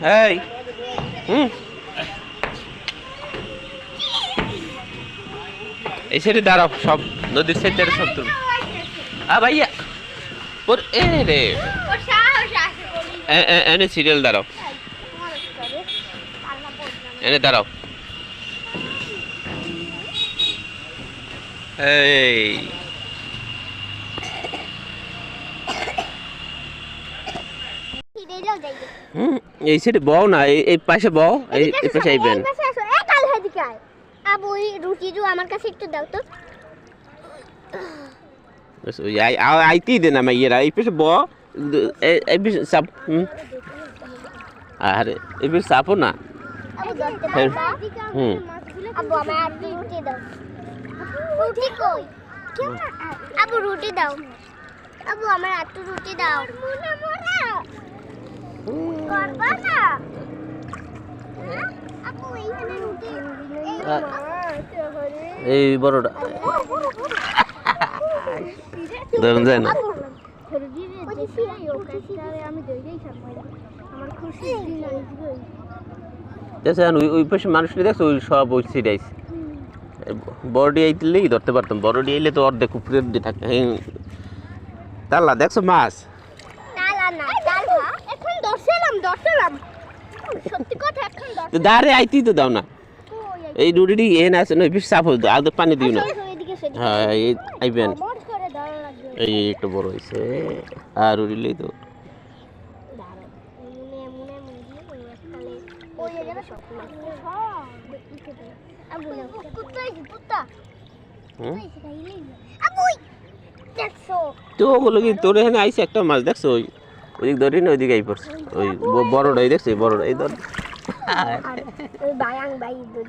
এই, হুম? এই সাইডে দাঁড়াও, সব নদীর সাইডে সব তুমি আ, ভাইয়া, ওর এ রে। এনে সিরিয়াল দাঁড়াও। এনে দাঁড়াও। এই। এই সাইডে বও না এই পাশে বও এই পাশে আইবেন। এই হেদিকে আবু ওই রুটিটা আমার কাছে একটু দাও তো। বাস ওই আই আ- আইতেই দে না মাইয়েরা এই পাশে ব এই- পাশে হুম? আরে এই পাশে চাপো না। হ্যাঁ। হুম। আবু আমার রুটি দাও। রুটি কই? আবু রুটি দাও। আবু আমার আটটু রুটি দাও। মোনা মোনা এই বড়টা। ধরুন যায় না। দেখছেন ওই ওই পাশে মানুষ দেখছ ওই সব ওই সিরিয়াস বড়ডি আইতেলেই ধরতে পারতাম। বড়ডি আইলে তো অর্ধেক উপরে দিয়ে থাকে। হ্যাঁ। তাল্লা দেখছ মাছ? দাঁড়ে আইতেই তো দাও না। এই রুটি এ না আছে না বেশি চাপ হতো আদৌ পানি দিও না। হ্যাঁ এই আইবেন। একটু বড় হয়েছে আর উড়িলেই তো। তো বলো কি তোর এখানে আইসে একটা মাছ দেখছ ওই? ওইদিক ধরি না ওইদিকে আই পড়ছে। ওই ব- বড়টাই দেখছ এই বড়টা এই ধর। আর ওই বায়াং বাই দুধ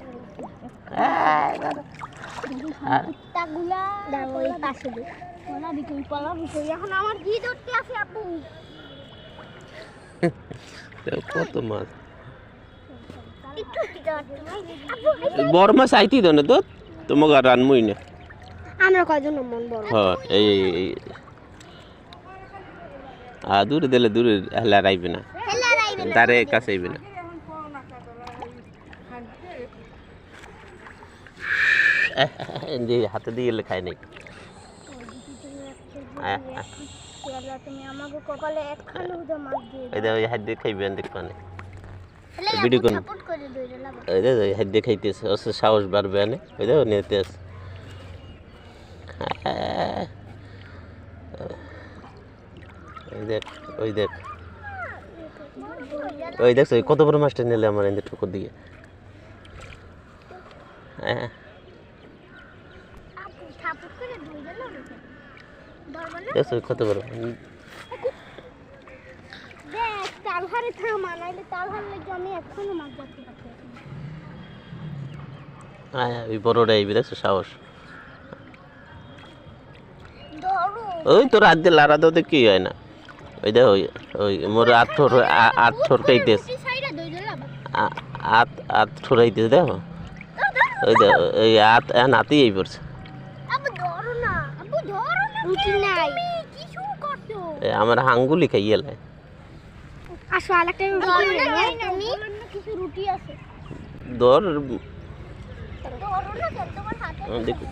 কুত্তাগুলা দাও ওই পাশে দে পলা বিকই পলা বিকই এখন আমার ঘি ধরতে আছে আপু তো কত মাছ। একটু আপু বড় মাছ আইতেই তো না তো তোমাকে আর রানমই না। আমরা কয়জন মন বড়? হ্যাঁ এই এই- এই। আর দূরে দিলে দূরে হেলে আর আইবে না। তারে কাছে আইবে না। হাতে দিয়ে এলে খায় নাই। সাহস বাড়বে আনে। ওই দে ও নিতে আছে। দেখ ওই দেখ। ওই দেখছ ওই কত বড় মাছটা নিলে আমার এদের ঠুকুর দিকে হ্যাঁ। দেখছ কত বড়। দেখ তালহারে থামা নাইলে তালহার লাগি আমি এখনও মাছ ধরতে পারছি হ্যাঁ ওই বড়টা দেখছ সাহস। ওই তোর হাত দিয়ে লাড়া দাও কি হয় না? ওই দেখ ওই মোর আট ঠোর আ- আট ঠোর খাইতেছে আত আত ঠোরাইতেছে দেখো ওই দেখ ওই আত হাতেই এই পড়ছে। আবু ধরো না আবু ধরো না রুটি নাই। কি শুরু করছ? এ, আমার হাঙ্গুলি খাইয়ে লাই। আসো আরেকটা রুটি নাই। তুমি কিছু রুটি আছে। ধর। ধরো না কেন তোমার হাতে দেখি।